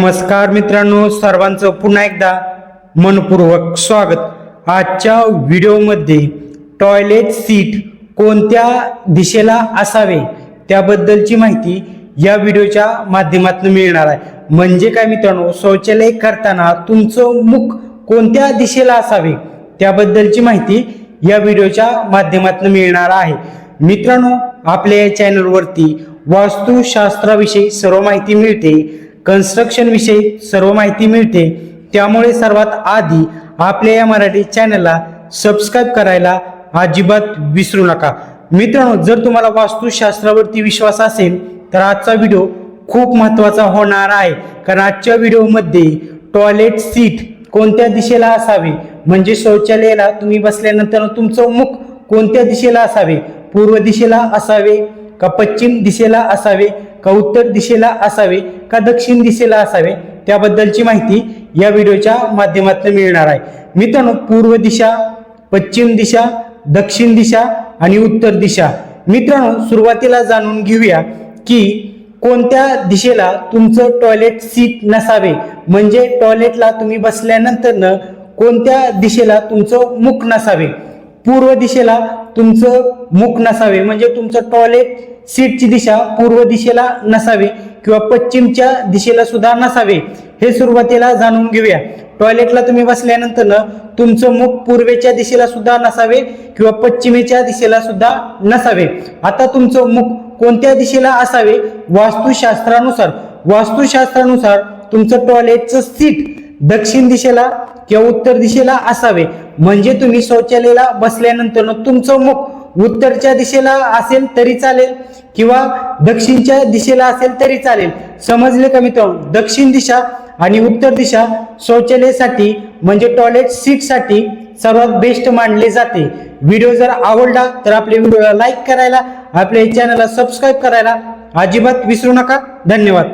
नमस्कार मित्रांनो सर्वांचं पुन्हा एकदा मनपूर्वक स्वागत. आजच्या व्हिडिओमध्ये टॉयलेट सीट कोणत्या दिशेला असावे त्याबद्दलची माहिती या व्हिडिओच्या माध्यमातून मिळणार आहे. म्हणजे काय मित्रांनो शौचालय करताना तुमचं मुख कोणत्या दिशेला असावे त्याबद्दलची माहिती या व्हिडिओच्या माध्यमातून मिळणार आहे. मित्रांनो आपल्या या चॅनलवरती वास्तुशास्त्राविषयी सर्व माहिती मिळते. कन्स्ट्रक्शन विषयी सर्व माहिती मिळते. त्यामुळे सर्वात आधी आपल्या या मराठी चॅनलला सबस्क्राईब करायला अजिबात विसरू नका. मित्रांनो जर तुम्हाला वास्तुशास्त्रावरती विश्वास असेल तर आजचा व्हिडिओ खूप महत्त्वाचा होणार आहे. कारण आजच्या व्हिडिओमध्ये टॉयलेट सीट कोणत्या दिशेला असावे? म्हणजे शौचालयाला तुम्ही बसल्यानंतर तुमचं मुख कोणत्या दिशेला असावे? पूर्व दिशेला असावे का पश्चिम दिशेला असावे? का उत्तर दिशेला असावे का दक्षिण दिशेला असावे त्याबद्दलची माहिती या व्हिडिओच्या माध्यमातून मिळणार आहे. मित्रांनो पूर्व दिशा पश्चिम दिशा दक्षिण दिशा आणि उत्तर दिशा. मित्रांनो सुरुवातीला जाणून घेऊया की कोणत्या दिशेला तुमचं टॉयलेट सीट नसावे. म्हणजे टॉयलेटला तुम्ही बसल्यानंतर कोणत्या दिशेला तुमचं मुख नसावे. पूर्व दिशेला तुमचं मुख नसावे म्हणजे तुमचं टॉयलेट सीटची दिशा पूर्व दिशेला नसावे किंवा पश्चिमच्या दिशेला सुद्धा नसावे हे सुरुवातीला जाणून घेऊया. टॉयलेटला तुम्ही बसल्यानंतर तुमचं मुख पूर्वेच्या दिशेला सुद्धा नसावे किंवा पश्चिमेच्या दिशेला सुद्धा नसावे. आता तुमचं मुख कोणत्या दिशेला असावे? वास्तुशास्त्रानुसार. वास्तुशास्त्रानुसार तुमचं टॉयलेटचं सीट दक्षिण दिशेला किंवा उत्तर दिशेला असावे. म्हणजे तुम्ही शौचालयाला बसल्यानंतर तुमचं मुख उत्तरच्या दिशेला असेल तरी चालेल किंवा दक्षिणच्या दिशेला असेल तरी चालेल. समजले का मित्रांनो? दक्षिण दिशा आणि उत्तर दिशा शौचालयासाठी म्हणजे टॉयलेट सीटसाठी सर्वात बेस्ट मानले जाते. व्हिडिओ जर आवडला तर आपल्या व्हिडिओला लाईक करायला आपल्या चॅनलला सबस्क्राईब करायला अजिबात विसरू नका. धन्यवाद.